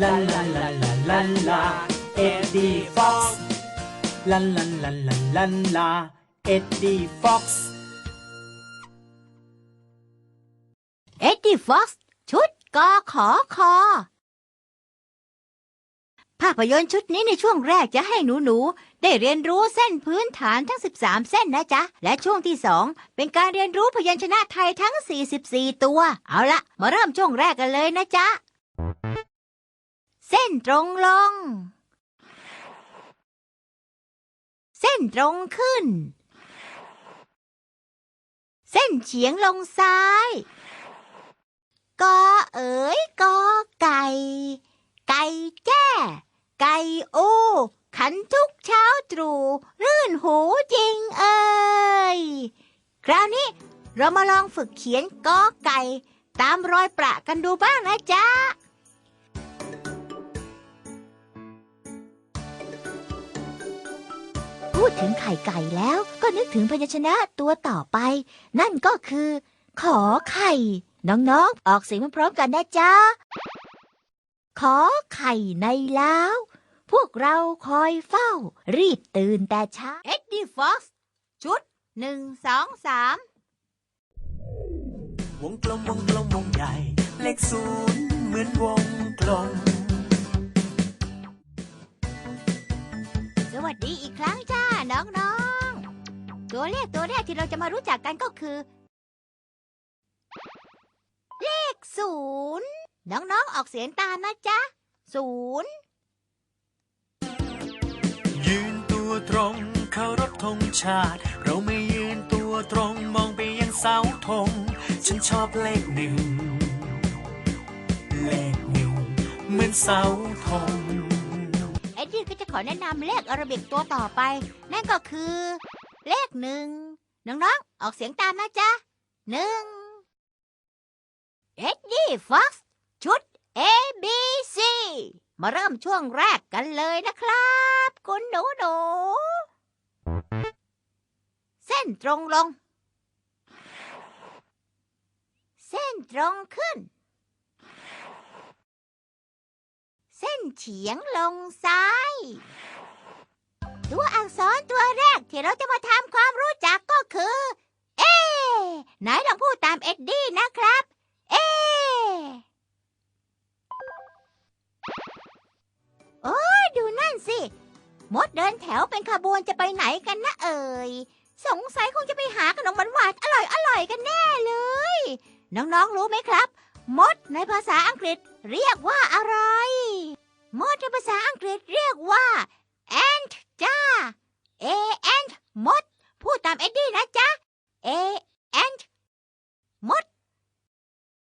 La la la la la la Eddie Fox La la la la la la Eddie Fox เอ็ดดี้ฟ็อกซ์ชุดกอขอคอภาพยนตร์ชุดนี้ในช่วงแรกจะให้หนูๆ ได้เรียนรู้เส้นพื้นฐานทั้ง 13 เส้นนะจ๊ะ และช่วงที่ 2 เป็นการเรียนรู้พยัญชนะไทยทั้ง 44 ตัว เอาละมาเริ่มช่วงแรกกันเลยนะจ๊ะ เส้นตรงลง เส้นตรงขึ้น เส้นเฉียงลงซ้ายกอเอ๋ยกอไก่ ไก่แจ้ ไก่โอ ขันทุกเช้าตรู่รื่นหูจริงเอ่ยคราวนี้เรามาลองฝึกเขียนกอไก่ ตามรอยประกันดูบ้างนะจ๊ะ พูดถึงไข่ไก่แล้วก็นึกถึงพยัญชนะตัวต่อไป นั่นก็คือ ขอไข่ น้องๆ ออกเสียงพร้อมกันนะจ๊ะ ขอไข่ในล้าวพวกเราคอยเฝ้า รีบตื่นแต่เช้าเอ็ดดี้ฟ็อกซ์ชุดหนึ่งสองสามวงกลมวงกลมวงใหญ่ เลขศูนย์เหมือนวงกลม ตัวเลขตัวแรกที่เราจะมารู้จักกันก็คือ เลขศูนย์น้องๆออกเสียงตามนะจ๊ะศูนย์ยืนตัวตรงเคารพธงชาติ เราไม่ยืนตัวตรงมองไปยังเสาธง ฉันชอบเลขหนึ่ง เลขหนึ่งเหมือนเสาธงเอ็ดดี้ก็จะขอแนะนำเลขอาราบิกตัวต่อไป นั่นก็คือ เลขหนึ่งน้องๆ ออกเสียงตามนะจ๊ะหนึ่งเอ็ดดี้ฟ็อกซ์ชุด A B C มาเริ่มช่วงแรกกันเลยนะครับ คุณหนูหนูเส้นตรงลง เส้นตรงขึ้น เส้นเฉียงลงซ้าย ตัวอักษรตัวแรก ที่เราจะมาทำความรู้จักก็คือ เอไหนลองพูดตามเอ็ดดี้นะครับ เอโอ้ดูนั่นสิ มดเดินแถวเป็นขบวนจะไปไหนกันนะเอ่ย สงสัยคงจะไปหาขนมหวานๆอร่อยอร่อยๆกันแน่เลย น้องๆรู้ไหมครับ มดในภาษาอังกฤษเรียกว่าอะไร มดในภาษาอังกฤษเรียกว่า เอแอนมด พูดตามเอ็ดดี้นะจ๊ะ เอ